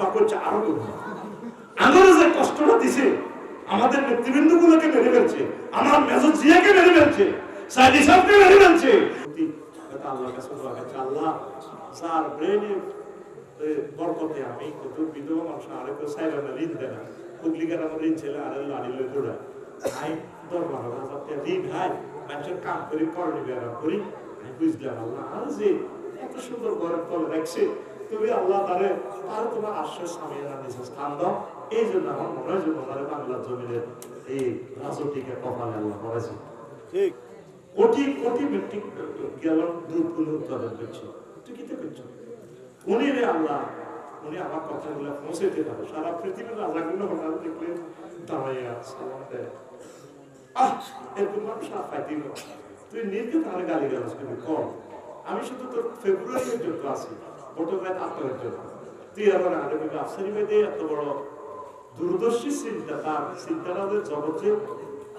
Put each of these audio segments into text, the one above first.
আব্বা করছে আরও আমারও যে কষ্টটা দিছে, আমাদের নেতৃবৃন্দ গুলোকে মেরে ফেলছে, আমার মেজর জিয়াকে মেরে ফেলছে মেরে ফেলছে। আল্লাহ স্যার ব্রেনে বরকতে আমি কত বিধবা মানুষ, আরে কেউ না ঋণ দেয় না। আমার ঋণ ছেলে, আরে লাড়ি আই ঋণ মানুষের কাম বেড়া করি, আমি বুঝলাম আল্লাহ। যে এত সুন্দর ঘরের তলে রাখছে তুমি আল্লাহ তারে তার তোমার আশ্রয় স্থান দাও এই জন্য আমার মনে হয় যে মনে বাংলার জমিনের এই রাজনীতিকে কপালে আল্লাহ করেছে ঠিক কোটি কোটি মেট্রিক গ্যালন দুধ উনি উৎপাদন করছে তুই কি করছ উনি রে আল্লাহ উনি আমার কথাগুলো পৌঁছাইতে পারে সারা পৃথিবীর রাজাগুলো হঠাৎ দেখলে দাঁড়াইয়া সালাম দেয় আহ এরকম মানুষ আর পাইতেই তুই নিজে তাহলে গালি গালাজ করবি কর আমি শুধু তোর ফেব্রুয়ারি পর্যন্ত আছি ফটোগ্রাফ আত্মের জন্য আরে বলবি আফসারি বেদে এত বড় দূরদর্শী চিন্তা তার চিন্তাটাদের জগতে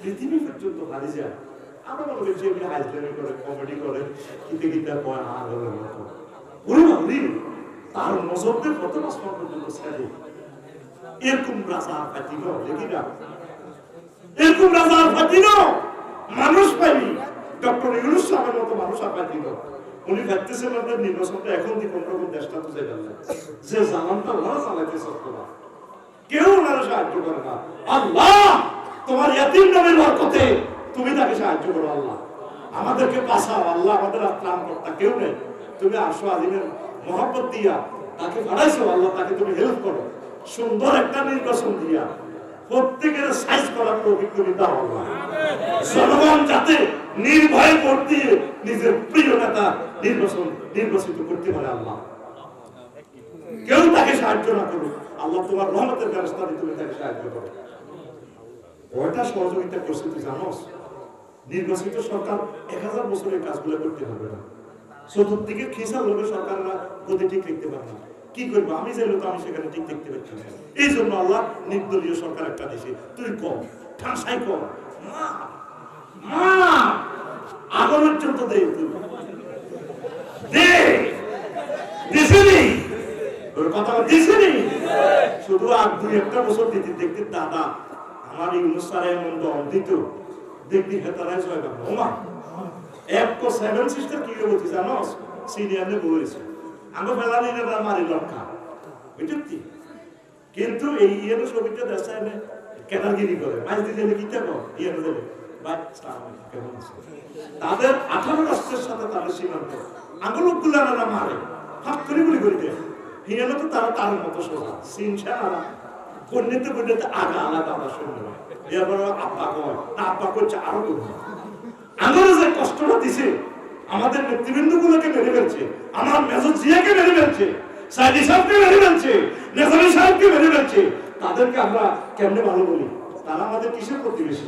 পৃথিবী পর্যন্ত হারিয়ে যায়। মনে এমনি করে, কমেডি করে, কিতে কিতে কয় হলো মতো ওরে বাবরি, তার মজবদের কত আসমান পর্যন্ত ছেড়ে এরকম রাজা পাতিল দেখি না। এরকম রাজা পাতিল মানুষ পাইনি ডক্টর ইউনুস সাহেবের মতো মানুষ আর পাতিল উনি ভাবতেছেন আপনার নির্বাচনটা এখন দিয়ে কোন রকম দেশটা বুঝে গেল যে জানানটা ওরা চালাইতে সত্য না কেউ ওনারা সাহায্য করে না। আল্লাহ, তোমার ইয়াতিম নবীর বরকতে তুমি তাকে সাহায্য করো, আল্লাহ। আমাদেরকে বাঁচাও, আল্লাহ আমাদের আর ত্রাণ কর্তা কেউ নেই। তুমি আসো আদিনের মহব্বত দিয়া তাকে বাড়াইছো, আল্লাহ তাকে তুমি হেল্প করো। সুন্দর একটা নির্বাচন দিয়া প্রত্যেকের সাইজ করার দাও, আল্লাহ। জনগণ যাতে নির্ভয়ে দিয়ে নিজের প্রিয় নেতা নির্বাচন নির্বাচিত করতে পারে আল্লাহ। কেউ তাকে সাহায্য না করুক, আল্লাহ তোমার রহমতের ব্যবস্থা দিয়ে তুমি তাকে সাহায্য করো। ওইটা সহযোগিতা করছে তুই জানোস? নির্বাচিত সরকার এক হাজার বছরের কাজগুলো করতে পারবে না। চতুর্দিকে খিসা লোকের সরকাররা গতি ঠিক লিখতে পারে না। কি করব? আমি চাইলে তো আমি সেখানে ঠিক দেখতে পাচ্ছি এই জন্য আল্লাহ নির্দলীয় সরকার একটা দেশে তুই কম, ঠাসাই কম। মা মা আগর পর্যন্ত দে তুই দে! দিছিনি ওর কথা দিছিনি শুধু আর দুই একটা বছর দিতে, দেখতে দাদা, আমার ইউনুস স্যার এমন দম দিত দেখবি হেতারাই জয় বাবা ওমা! এক কো সেভেন সিস্টার কি বলছি জানোস? সিনিয়রনে বলেছে আমরা ফেলা নিলে না মারি লঙ্কা। বুঝলি কিন্তু এই ইয়ের ছবিটা দেশায় না কেনারগিরি করে। মাছ দিতে কি থাকো ইয়ে দেবে। তাদের আঠারো রাষ্ট্রের সাথে তাদের সীমান্ত। আঙুলগুলো না মারে। হাত করে গুলি করে দেয়। তো তারা তার মতো সোজা। সিনসা কন্যাতে কন্যাতে আলাদা আমরা শুনব আব্বা কয় না আব্বা করছে আরও যে কষ্টটা দিছে, আমাদের নেতৃবৃন্দ গুলোকে মেরে ফেলছে, আমার মেজর জিয়াকে মেরে ফেলছে, সাইদি সাহেবকে মেরে ফেলছে সাহেবকে মেরে ফেলছে, তাদেরকে আমরা কেমনে ভালো বলি? তারা আমাদের কিসের প্রতিবেশী?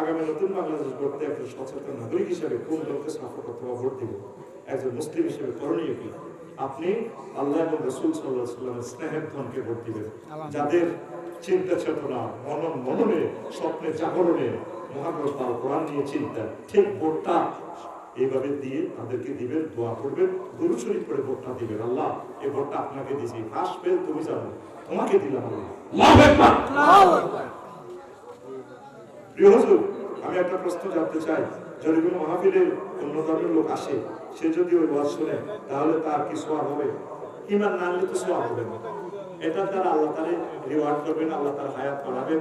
আগামী নতুন বাংলাদেশ গড়তে একজন সচেতন নাগরিক হিসেবে কোন দলকে সাপোর্ট অথবা ভোট দিব? একজন মুসলিম হিসেবে করণীয় কি? আপনি আল্লাহ এবং রসুল সাল্লাহ সাল্লামের স্নেহের ধনকে ভোট দিবেন। যাদের চিন্তা চেতনা মনন মননে স্বপ্নে জাগরণে মহাগ্রহ তার কোরআন নিয়ে চিন্তা ঠিক ভোটটা এইভাবে দিয়ে তাদেরকে দিবেন দোয়া করবেন গুরু শরীফ করে ভোটটা দিবেন। আল্লাহ এই ভোটটা আপনাকে দিয়েছি। ফার্স্ট পেল তুমি জানো তোমাকে দিলাম আল্লাহ। প্রিয় আমি একটা প্রশ্ন জানতে চাই। যদি কোনো মাহফিলে অন্য ধর্মের লোক আসে, সে যদি ওই ওয়াজ শুনে, তাহলে তার কি সোয়াব হবে? ইমান না আনলে তো সোয়াব হবে না। এটা তারা আল্লাহ তারে রিওয়ার্ড করবেন, আল্লাহ তার হায়াত বাড়াবেন,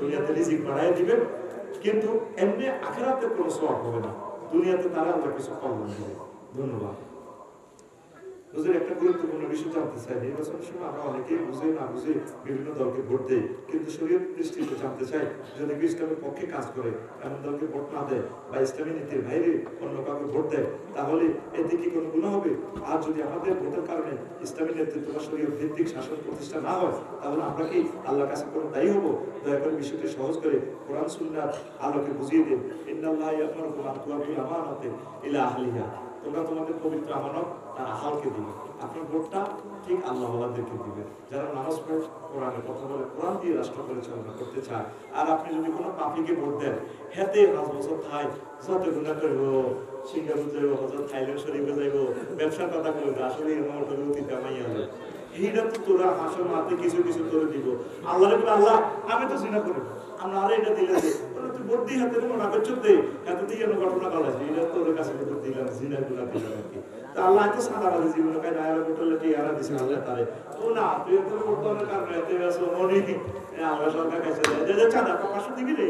দুনিয়াতে রিজিক বাড়াই দিবেন। কিন্তু এমনি আখেরাতে কোনো সোয়াব হবে না। দুনিয়াতে তারা আল্লাহ কিছু কল্যাণ দিবে ধন্যবাদ। বুঝলেন একটা গুরুত্বপূর্ণ বিষয় জানতে চাই। নির্বাচনের সময় আমরা অনেকেই বুঝে না বুঝে বিভিন্ন দলকে ভোট দেই, কিন্তু শরীয়ত দৃষ্টিতে জানতে চাই, যদি ইসলামের পক্ষে কাজ করে, এমন দলকে ভোট না দেয় বা ইসলামী নীতির বাইরে অন্য কাউকে ভোট দেয়, তাহলে এতে কি কোনো গুণ হবে? আর যদি আমাদের ভোটের কারণে ইসলামী নেতৃত্ব বা শরীয়ত ভিত্তিক শাসন প্রতিষ্ঠা না হয়, তাহলে আমরা কি আল্লাহর কাছে কোনো দায়ী হব? দয়া করে বিষয়টি সহজ করে কোরআন সুন্নার আলোকে বুঝিয়ে দিন। ইন্নাল্লাহ ইয়ামারুকুম আন তুআদ্দুল ইলা আহলিহা। তোমরা তোমাদের পবিত্র আমানত তার আহালকে দিবে। আপনার ভোটটা ঠিক আল্লাহ আল্লাহদেরকে দিবে। যারা নামাজ পড়ে কোরআনের কথা বলে, কোরআন দিয়ে রাষ্ট্র পরিচালনা করতে চায়, আর আপনি যদি কোনো পাপিকে ভোট দেন, হেতে পাঁচ বছর থাই, যত গুণা করব সিঙ্গাপুর যাইব হজর থাইল্যান্ড শরীফে যাইব, ব্যবসার কথা বলবে আসলে আমার অতীত কামাই হবে। তো তোরা হাসো কিছু কিছু দিব। আল্লাহ আল্লাহ, আমি তো করি আমরা আরে এটা দিলে তুই না দে এমন ঘটনা তোর কাছে কি। তা আল্লাহ তো সাদা জীবন কাজ আয়ার ভোটলে কি আরা দিছে, আল্লাহ তারে। ও না, তুই তো এতে আসো মনে আল্লাহ সরকার কাছে যে চাঁদা পাঁচশো দিবি রে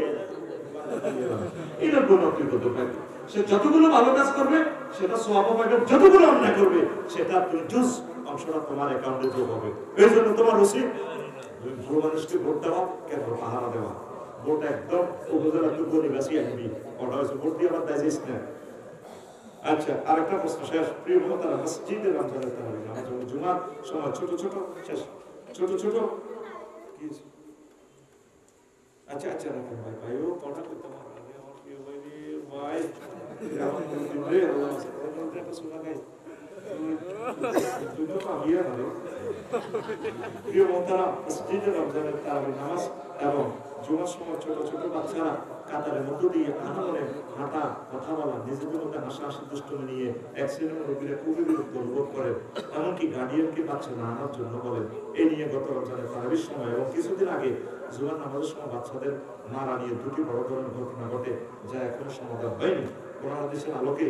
পারেন। সে যতগুলো ভালো কাজ করবে, সেটা সওয়াব পাবে, যতগুলো অন্যায় করবে, সেটা তুমি জুজ অংশটা তোমার অ্যাকাউন্টে যোগ হবে। এই জন্য তোমার উচিত ভালো মানুষকে ভোট দেওয়া, কেন পাহারা দেওয়া? ভোট একদম উপজেলা টুকু নিবাসী আনবি ওটা হচ্ছে ভোট দিয়ে আবার দাইজিস না আচ্ছা আরেকটা প্রশ্ন, শেষ। প্রিয় মহতারা মসজিদে রমজানের তাহলে নামাজ এবং জুমার সময় ছোট ছোট, শেষ, ছোট ছোট আচ্ছা আচ্ছা রাখেন ভাই। ভাই, ও কটা করতে পারবে আমি আমার প্রিয় ভাই ভাই প্রিয় মহতারা মসজিদে রমজানের তারাবি বাচ্চারা এমনকি গার্ডিয়ানকে বাচ্চা না আনার জন্য বলেন এই নিয়ে গত রমজানের তারাবির সময় এবং কিছুদিন আগে জুমার নামাজের সময় বাচ্চাদের মারা নিয়ে দুটি বড় ধরনের ঘটনা ঘটে যা এখনও সমাধান হয়নি কোরআন আলোকে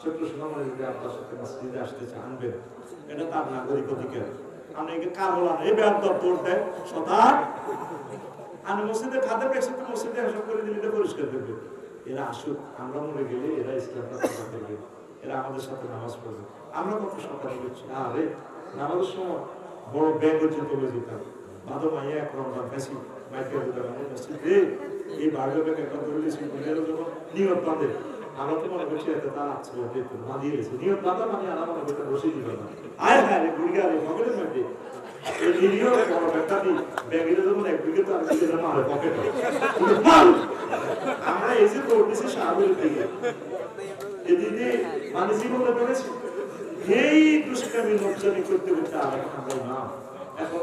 ছোট্ট সোনামণি যদি আপনার সাথে মসজিদে আসতে চান আনবেন এটা তার নাগরিক অধিকার। আমি একে কার হলাম এই ব্যাগ দর দেয় শতাক আমি মসজিদে খাদের পেয়েছি তো মসজিদে হিসাব করে দিলে পরিষ্কার করবে। এরা আসুক, আমরা মরে গেলে এরা ইসলামটা প্রচার করবে এরা আমাদের সাথে নামাজ পড়বে। আমরা কত সকালে করছি? আরে, নামাজের সময় বড় ব্যাগ হচ্ছে তবে যেতাম ভাদো মাইয়া এক রমজান বেশি মাইকের দিতাম মসজিদে। এই বাড়ির ব্যাগ একটা ধরে দিয়েছি যখন নিয়ত আমরা তো মনে করছি বেতন বাঁধিয়ে গেছে নিয়ত বাঁধা মানে আর আমার বেতন বসে দিবে না। আয় হ্যাঁ রে গুড়িয়া রে মগের মধ্যে যখন এক দিকে। তো না মানে করতে করতে এখন না। এখন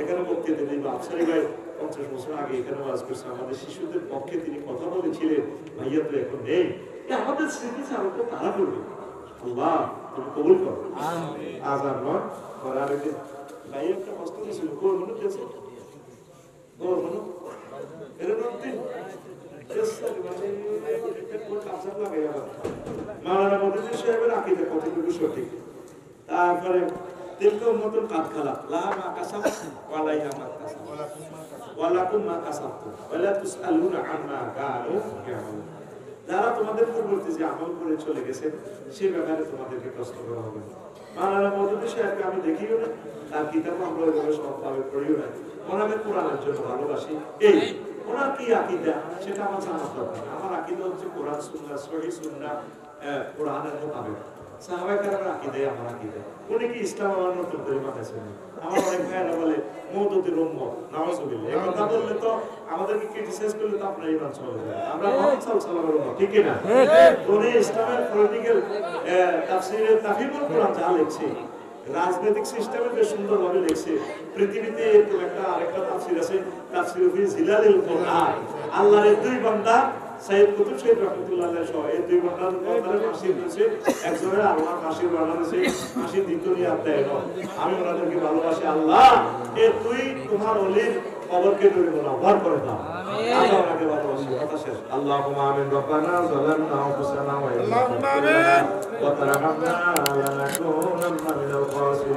এখানে বক্তৃতা দিবে আফসারি ভাই পঞ্চাশ বছর আগে এখানে ওয়াজ করছে আমাদের শিশুদের পক্ষে তিনি কথা বলেছিলেন ভাইয়া তো এখন নেই। আমাদের স্মৃতি ছাড়া তারা করবে আল্লাহ তুমি কবুল করো। আজ আর নয় করার আগে ভাই একটা কষ্ট কোর মনে কোর মনে এর মধ্যে মাওলানা মদুদ্দিন সাহেবের আকিদা কতটুকু সঠিক? তারপরে তিলকা উম্মাতুল কাদ খালাক লা মা আম্মা কানু যারা তোমাদের পূর্ববর্তী যে আমল করে চলে গেছে সে ব্যাপারে তোমাদেরকে প্রশ্ন করা হবে মাওলানা মদুদ্দিন সাহেবকে আমি দেখিও না তার কিতাব আমরা ওইভাবে সবভাবে পড়িও না। ওনাকে কোরআনের জন্য ভালোবাসি। এই ওনার কি আকিদা? সেটা আমার জানার দরকার আমার আকিদা হচ্ছে কোরআন সুন্নাহ সহি সুন্নাহ আহ, কোরআনের মোতাবেক। সাহাবায়ে কেরামের আকীদা আমার আকীদা উনি কি ইসলাম আমার নতুন করে মাথাছেন আমার অনেক ভাইরা বলে মওদুদের উম্মত নাউজুবিল্লাহ এই কথা বললে তো আমাদেরকে ক্রিটিসাইজ করলে তো আপনার ইমান চলে যায়। আমরা মোহাম্মদ সাল্লাল্লাহু আলাইহি ওয়াসাল্লামের ঠিক না? উনি ইসলামের পলিটিক্যাল তাফসীরে তাফহিমুল কোরআন যা লিখছে রাজনৈতিক সিস্টেমে যে সুন্দরভাবে লিখছে। পৃথিবীতে এরকম একটা আরেকটা তাফসীর আছে তাফসীর ফি জিলালিল কোরআন। আল্লাহর দুই বান্দা সাইয়েদ কুতুব সাহেব রহমতুল্লাহ সহ এই দুই বান্দার বান্দারে ফাঁসি দিয়েছে। একজনের আল্লাহ ফাঁসির বানানোছে ফাঁসি দিত নিয়ে না। আমি ওনাদেরকে ভালোবাসি আল্লাহ এ তুই তোমার অলির খবরকে তুমি করে দাও। আল্লাহ ওনাকে ভালোবাসি কথা শেষ। আল্লাহুম্মা আমিন রব্বানা যালামনা আনফুসানা ওয়া ইল্লাম তাগফির লানা ওয়া লানাকুনান্না মিনাল খাসিরিন